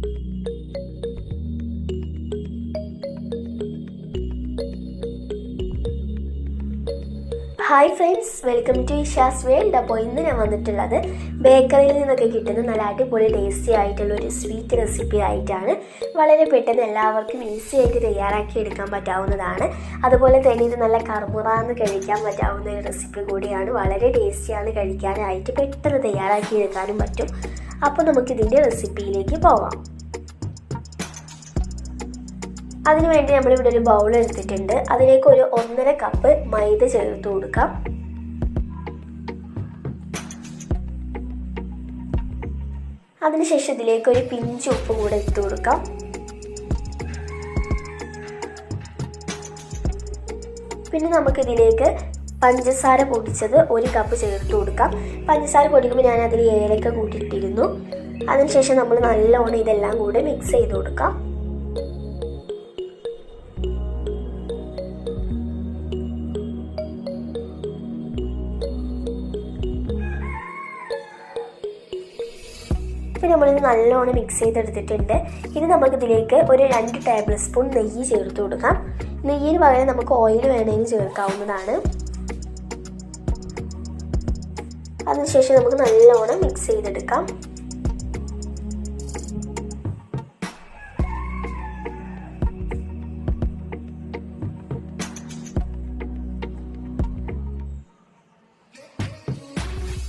Hi friends welcome to Isha's world അപ്പോൾ ഇന്ന് ഞാൻ വന്നിട്ടുള്ളത് ബേക്കറിയിൽ നിന്നൊക്കെ കിട്ടുന്ന നല്ല അടിപൊളി ടേസ്റ്റി ആയിട്ടുള്ള ഒരു സ്വീറ്റ് റെസിപ്പി ആയിട്ടാണ്. വളരെ പെട്ടെന്ന് എല്ലാവർക്കും ഈസി ആയിട്ട് തയ്യാറാക്കി എടുക്കാൻ പറ്റാവുന്നതാണ്. അതുപോലെ തന്നെ ഇത് നല്ല കറുമുറാന്ന് കഴിക്കാൻ പറ്റാവുന്ന ഒരു റെസിപ്പി കൂടിയാണ്. വളരെ ടേസ്റ്റിയാണ് കഴിക്കാനായിട്ട് പെട്ടെന്ന് തയ്യാറാക്കി എടുക്കാനും പറ്റും. അപ്പോൾ നമുക്കിതിന്റെ റെസിപ്പിയിലേക്ക് പോവാം. അതിനുവേണ്ടി നമ്മളിവിടെ ഒരു ബൗൾ എടുത്തിട്ടുണ്ട്. അതിലേക്ക് ഒരു ഒന്നര കപ്പ് മൈദ ചേർത്ത് കൊടുക്കാം. അതിനുശേഷം ഇതിലേക്ക് ഒരു പിഞ്ച് ഉപ്പ് കൂടെ ഇട്ട് കൊടുക്കാം. പിന്നെ നമുക്കിതിലേക്ക് പഞ്ചസാര പൊടിച്ചത് ഒരു കപ്പ് ചേർത്ത് കൊടുക്കാം. പഞ്ചസാര പൊടിക്കുമ്പോൾ ഞാൻ അതിൽ ഏലക്ക കൂട്ടിയിട്ടിരുന്നു. അതിനുശേഷം നമ്മൾ നല്ലോണം ഇതെല്ലാം കൂടെ മിക്സ് ചെയ്ത് കൊടുക്കാം. ഇപ്പം നമ്മളിത് നല്ലോണം മിക്സ് ചെയ്തെടുത്തിട്ടുണ്ട്. ഇനി നമുക്കിതിലേക്ക് ഒരു രണ്ട് ടേബിൾ സ്പൂൺ നെയ്യ് ചേർത്ത് കൊടുക്കാം. നെയ്യിന് പകരം നമുക്ക് ഓയിൽ വേണമെങ്കിൽ ചേർക്കാവുന്നതാണ്. അതിനുശേഷം നമുക്ക് നല്ലോണം മിക്സ് ചെയ്തെടുക്കാം.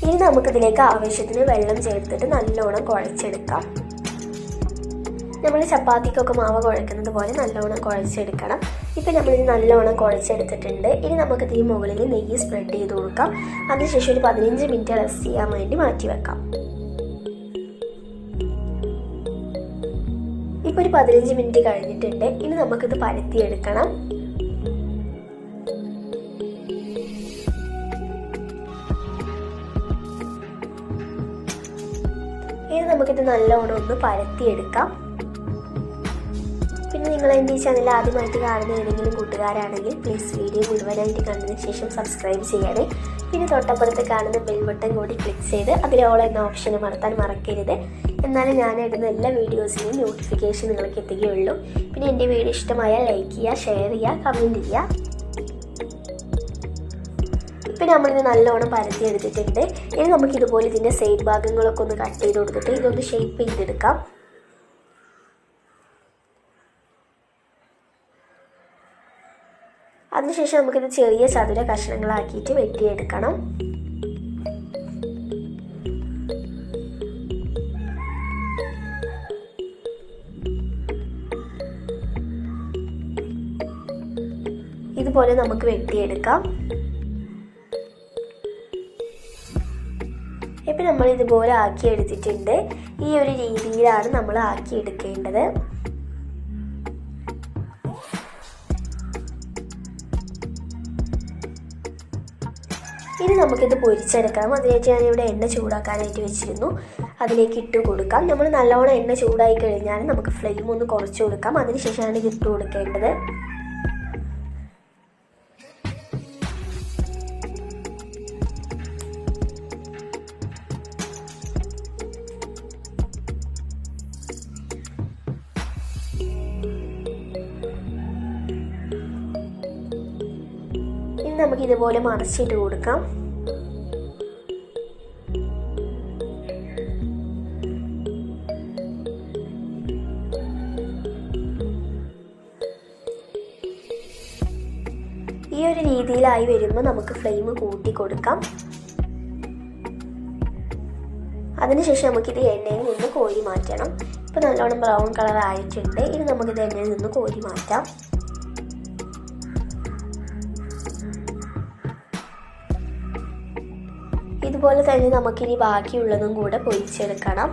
ഇനി നമുക്കിതിലേക്ക് ആവശ്യത്തിന് വെള്ളം ചേർത്തിട്ട് നല്ലോണം കുഴച്ചെടുക്കാം. നമ്മൾ ചപ്പാത്തിക്കൊക്കെ മാവ് കുഴക്കുന്നത് പോലെ നല്ലോണം കുഴച്ചെടുക്കണം. ഇപ്പം നമ്മളിത് നല്ലോണം കുഴച്ചെടുത്തിട്ടുണ്ട്. ഇനി നമുക്ക് ഇതിന് മുകളിൽ നെയ്യ് സ്പ്രെഡ് ചെയ്ത് കൊടുക്കാം. അതിനുശേഷം ഒരു പതിനഞ്ച് മിനിറ്റ് റെസ്റ്റ് ചെയ്യാൻ വേണ്ടി മാറ്റി വെക്കാം. ഇപ്പോൾ ഒരു പതിനഞ്ച് മിനിറ്റ് കഴിഞ്ഞിട്ടുണ്ട്. ഇനി നമുക്കിത് പരത്തിയെടുക്കണം. ഇനി നമുക്കിത് നല്ലോണം ഒന്ന് പരത്തിയെടുക്കാം. പിന്നെ നിങ്ങൾ എന്റെ ഈ ചാനൽ ആദ്യമായിട്ട് കാണുന്ന ഏതെങ്കിലും കൂട്ടുകാരാണെങ്കിൽ പ്ലീസ് വീഡിയോ മുഴുവനായിട്ട് കണ്ടതിന് ശേഷം സബ്സ്ക്രൈബ് ചെയ്യണേ. പിന്നെ തൊട്ടപ്പുറത്ത് കാണുന്ന ബെൽ ബട്ടൺ കൂടി ക്ലിക്ക് ചെയ്ത് ഓൾ എന്ന ഓപ്ഷൻ മറത്താൻ മറക്കരുത്. എന്നാലും ഞാൻ ഇടുന്ന എല്ലാ വീഡിയോസിനും നോട്ടിഫിക്കേഷൻ നിങ്ങൾക്ക് എത്തുകയുള്ളൂ. പിന്നെ എന്റെ വീഡിയോ ഇഷ്ടമായാൽ ലൈക്ക് ചെയ്യുക ഷെയർ ചെയ്യുക കമന്റ് ചെയ്യുക. പിന്നെ നമ്മളിത് നല്ലോണം പരത്തി എടുത്തിട്ടുണ്ട്. ഇനി നമുക്ക് ഇതുപോലെ ഇതിന്റെ സൈഡ് ഭാഗങ്ങളൊക്കെ ഒന്ന് കട്ട് ചെയ്ത് കൊടുത്തിട്ട് ഇതൊന്ന് ഷേപ്പ് ചെയ്തെടുക്കാം. അതിനുശേഷം നമുക്കിത് ചെറിയ ചതുര കഷ്ണങ്ങളാക്കിയിട്ട് വെട്ടിയെടുക്കണം. ഇതുപോലെ നമുക്ക് വെട്ടിയെടുക്കാം. ഇപ്പം നമ്മൾ ഇതുപോലെ ആക്കി എടുത്തിട്ടുണ്ട് ഈ ഒരു രീതിയിലാണ് നമ്മൾ ആക്കി എടുക്കേണ്ടത് ഇനി നമുക്കിത് പൊരിച്ചെടുക്കാം. അതിലേക്ക് ഞാനിവിടെ എണ്ണ ചൂടാക്കാനായിട്ട് വെച്ചിരുന്നു. അതിലേക്ക് ഇട്ട് കൊടുക്കാം. നമ്മൾ നല്ലോണം എണ്ണ ചൂടായി കഴിഞ്ഞാൽ നമുക്ക് ഫ്ലെയിം ഒന്ന് കുറച്ച് കൊടുക്കാം. അതിനുശേഷമാണ് ഇത് ഇട്ട് കൊടുക്കേണ്ടത്. നമുക്ക് ഇതുപോലെ മറിച്ചിട്ട് കൊടുക്കാം. ഈ ഒരു രീതിയിലായി വരുമ്പോൾ നമുക്ക് ഫ്ലെയിം കൂട്ടി കൊടുക്കാം. അതിനുശേഷം നമുക്കിത് എണ്ണയിൽ നിന്ന് കോരി മാറ്റണം. ഇപ്പോൾ നല്ലോണം ബ്രൗൺ കളർ ആയിട്ടുണ്ട്. ഇനി നമുക്കിത് എണ്ണയിൽ നിന്ന് കോരി മാറ്റാം. ഇതുപോലെ തന്നെ നമുക്കിനി ബാക്കിയുള്ളതും കൂടെ പൊരിച്ചെടുക്കണം.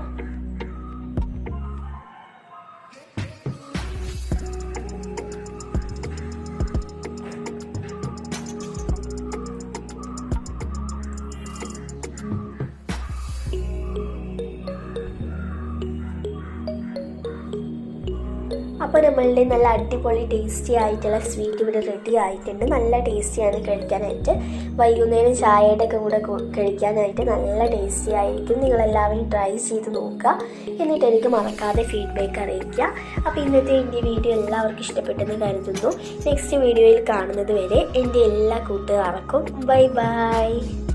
അപ്പോൾ നമ്മളുടെ നല്ല അടിപൊളി ടേസ്റ്റി ആയിട്ടുള്ള സ്വീറ്റ് ഇവിടെ റെഡി ആയിട്ടുണ്ട്. നല്ല ടേസ്റ്റിയാണ് കഴിക്കാനായിട്ട്. വൈകുന്നേരം ചായയുടെ ഒക്കെ കൂടെ കഴിക്കാനായിട്ട് നല്ല ടേസ്റ്റി ആയിരിക്കും. നിങ്ങളെല്ലാവരും ട്രൈ ചെയ്ത് നോക്കുക. എന്നിട്ട് എനിക്ക് മറക്കാതെ ഫീഡ്ബാക്ക് അറിയിക്കുക. അപ്പോൾ ഇന്നത്തെ എന്റെ വീഡിയോ എല്ലാവർക്കും ഇഷ്ടപ്പെട്ടെന്ന് കരുതുന്നു. നെക്സ്റ്റ് വീഡിയോയിൽ കാണുന്നത് വരെ എന്റെ എല്ലാ കൂട്ടുകാർക്കും ബൈ ബൈ